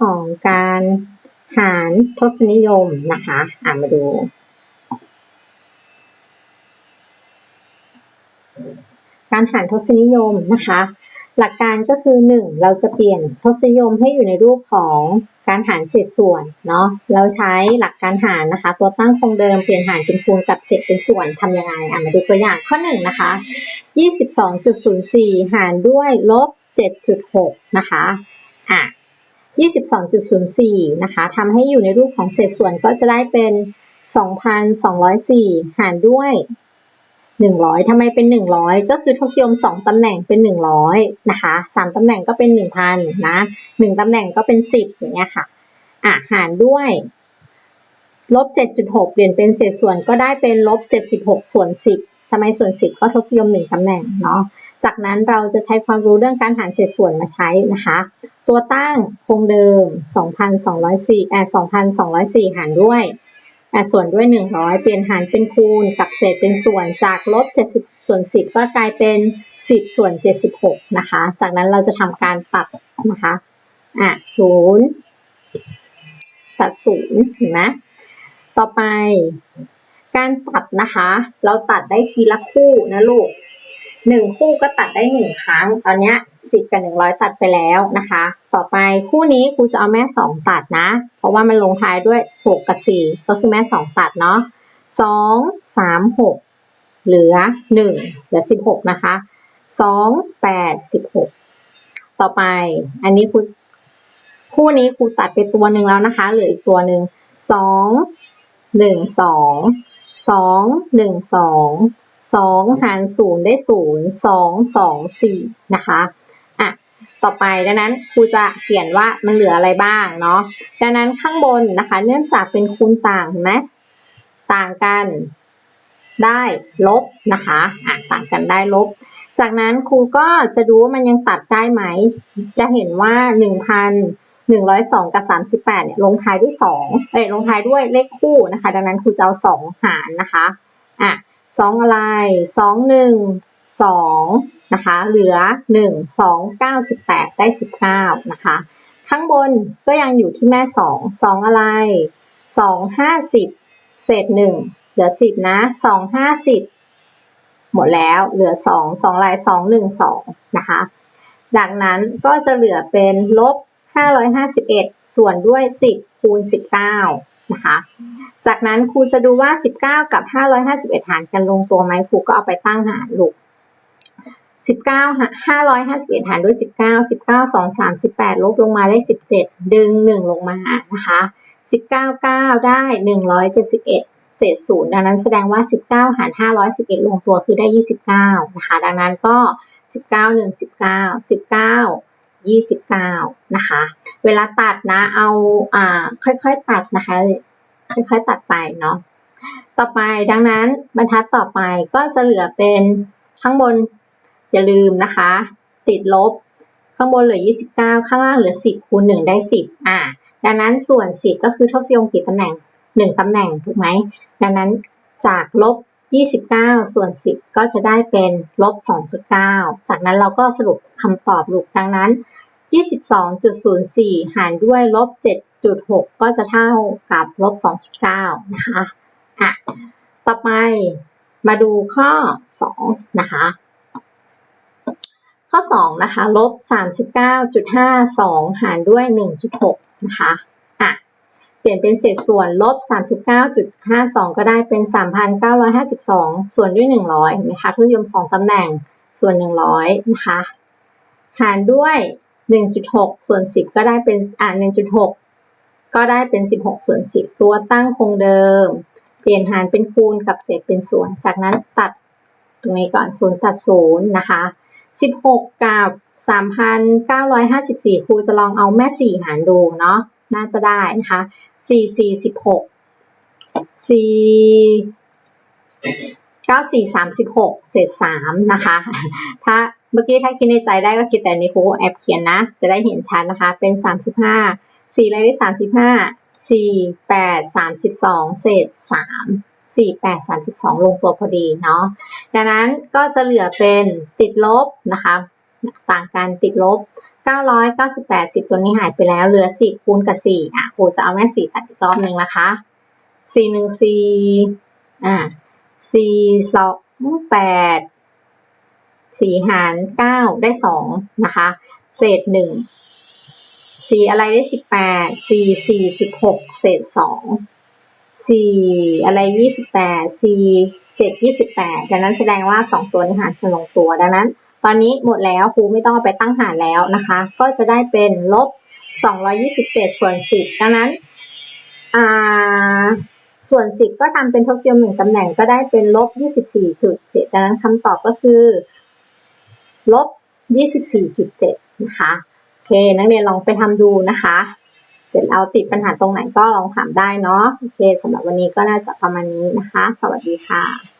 ของการหารทศนิยมนะคะอ่านมาดู การหารทศนิยมนะคะ หลักการก็คือ 1. เราจะเปลี่ยนทศนิยมให้อยู่ในรูปของการหารเศษส่วนเนาะ เราใช้หลักการหารนะคะ ตัวตั้งคงเดิมเปลี่ยนหารเป็นคูณกับเศษเป็นส่วนทำยังไงอะมาดูตัวอย่างข้อ1นะคะ22.04 หารด้วยลบ7.6 นะคะอะ 22.04 นะคะทำให้อยู่ในรูปของเศษส่วนก็จะได้เป็น 2,204 หารด้วย 100ทำไมเป็น 100 ก็คือทศนิยม 2ตำแหน่งเป็น 100 นะคะ 3ตำแหน่งก็เป็น 1,000 นะ 1ตำแหน่งก็เป็น 10 อย่างเงี้ยค่ะ อะ หารด้วยลบ 7.6 เปลี่ยนเป็นเศษส่วนก็ได้เป็นลบ 76 ส่วน 10ทำไมส่วน 10 ก็ทศนิยม 1ตำแหน่งเนาะ จากนั้นเราจะใช้ความรู้เรื่องการหารเศษส่วนมาใช้นะคะ ตัวตั้งคงเดิม 2,204อ่า2,204 หารด้วยอ่าส่วนด้วย 100 เปลี่ยนหารเป็นคูณ กับเศษเป็นส่วนจากลบ 70 ส่วน 10 ก็กลายเป็น 10 ส่วน 76 นะคะ จากนั้นเราจะทำการตัดนะคะอะ0ตัด0เห็นไหมต่อไป การตัดนะคะ เราตัดได้ทีละคู่นะลูกหนึ่งคู่ก็ตัดได้หนึ่งครั้ง ตอนเนี้ย สิบกับหนึ่งร้อยตัดไปแล้วนะคะ ต่อไปคู่นี้ครูจะเอาแม่สองตัดนะ เพราะว่ามันลงท้ายด้วยหกกับสี่ก็คือแม่สองตัดเนาะสองสามหกเหลือหนึ่งเหลือสิบหกนะคะสองแปดสิบหกต่อไป อันนี้ครูคู่นี้ครูตัดไปตัวหนึ่งแล้วนะคะ เหลืออีกตัวหนึ่งสองหนึ่งสองสองหนึ่งสองสองหารศูนย์ได้ศูนย์สองสองสี่นะคะอะ ต่อไปดังนั้นครูจะเขียนว่ามันเหลืออะไรบ้างเนาะดังนั้นข้างบนนะคะ เนื่องจากเป็นคูณต่างเห็นไหมต่างกันได้ลบนะคะอะต่างกันได้ลบ จากนั้นครูก็จะดูว่ามันยังตัดได้ไหม จะเห็นว่าหนึ่งพันหนึ่งร้อยสองกับสามสิบแปดเนี่ยลงท้ายด้วยสองเอ้ยลงท้ายด้วยเลขคู่นะคะ ดังนั้นครูจะเอาสองหารนะคะอะสองอะไรสองห นะคะ เหลือหนึ่งสองเก้าสิบแปดได้สิบเก้านะคะ ข้างบนก็ยังอยู่ที่แม่สองสองอะไรสองห้าสิบเศษหนึ่งเหลือสิบนะสองห้าสิบหมดแล้ว เหลือสองสองลายสองหนึ่งสองนะคะ จากนั้นก็จะเหลือเป็นลบห้าร้อยห้าสิบเอ็ดส่วนด้วยสิบคูณสิบเก้านะคะจากนั้นครูจะดูว่า 19 กับ 551 หารกันลงตัวไหมครูก็เอาไปตั้งหารลูก 19 551 หารด้วย 19 19 2 38ลบลงมาได้ 17 ดึง 1 ลงมานะคะ 19 9 ได้ 171 เศษศูนย์ดังนั้นแสดงว่า 19 หาร 511 ลงตัวคือได้ 29 นะคะ ดังนั้นก็ 19 1 19 19 29 นะคะ เวลาตัดนะ เอาอ่าค่อยๆตัดนะคะ ค่อยๆตัดไปเนาะ ต่อไปดังนั้นบรรทัดต่อไปก็จะเหลือเป็นข้างบน อย่าลืมนะคะ ติดลบ ข้างบนเหลือ 29 ข้างล่างเหลือ 10 คูณ 1 ได้ 10 อ่า ดังนั้นส่วน 10 ก็คือทศยมกี่ตำแหน่ง 1 ตำแหน่ง ถูกไหม ดังนั้นจากลบ 29 ส่วน 10 ก็จะได้เป็นลบ 2.9 จากนั้นเราก็สรุปคำตอบลูกดังนั้น 22.04 หารด้วยลบ 7.6 ก็จะเท่ากับลบ 2.9 นะคะ อะ ต่อไปมาดูข้อ 2 2นะคะลบ39.52 หารด้วย 1.6 นะคะอะเปลี่ยนเป็นเศษส่วนลบ 39.52 ก็ได้เป็น 3,952 ส่วนด้วย 100เห็นไหมคะทศนิยม 2 ตำแหน่งส่วน 100 นะคะ หารด้วย 1.6 ส่วน 10 ก็ได้เป็นอ่า1.6 ก็ได้เป็น 16 ส่วน 10 ตัวตั้งคงเดิม เปลี่ยนหารเป็นคูณกับเศษเป็นส่วน จากนั้นตัดตรงนี้ก่อนศูนย์ตัดศูนย์นะคะ 16 กับ 3,954 ครูจะลองเอาแม่ 4 หารดูเนาะ น่าจะได้นะคะ 4 4 16 4 9 4 36 เศษ 3 นะคะ ถ้าเมื่อกี้ถ้าคิดในใจได้ก็คิดแต่นี้ครูแอบเขียนนะ จะได้เห็นชัดนะคะ เป็น 35 4อะไรได้35 4 8 32 เศษ 3 4 8 32 ลงตัวพอดีเนาะดังนั้นก็จะเหลือเป็นติดลบนะคะต่างกันติดลบ 998 10 ตัวนี้หายไปแล้ว เหลือ10คูณกับ 4 อะครูจะเอาแม่ 4 ตัดอีกรอบหนึ่งนะคะ 4 1 4 อ่า4 2 8 4 หาร 9 ได้ 2 นะคะ เศษ 1 4 อะไรได้ 18 4 4 16 เศษ 2 4อะไร28 4 7 28ดังนั้นแสดงว่า2ตัวนี้หารกันลงตัวดังนั้น ตอนนี้หมดแล้วครูไม่ต้องเอาไปตั้งหารแล้วนะคะ ก็จะได้เป็นลบ227ส่วน10ดังนั้นอ่าส่วน 10 ก็ทำเป็นทศนิยม1ตำแหน่งก็ได้เป็นลบ 24.7 ดังนั้นคำตอบก็คือลบ 24.7 นะคะ โอเค นักเรียนลองไปทำดูนะคะ ร็จแล้วติดปัญหาตรงไหนก็ลองถามได้เนาะโอเคสำหรับวันนี้ก็น่าจะประมาณนี้นะคะ สวัสดีค่ะ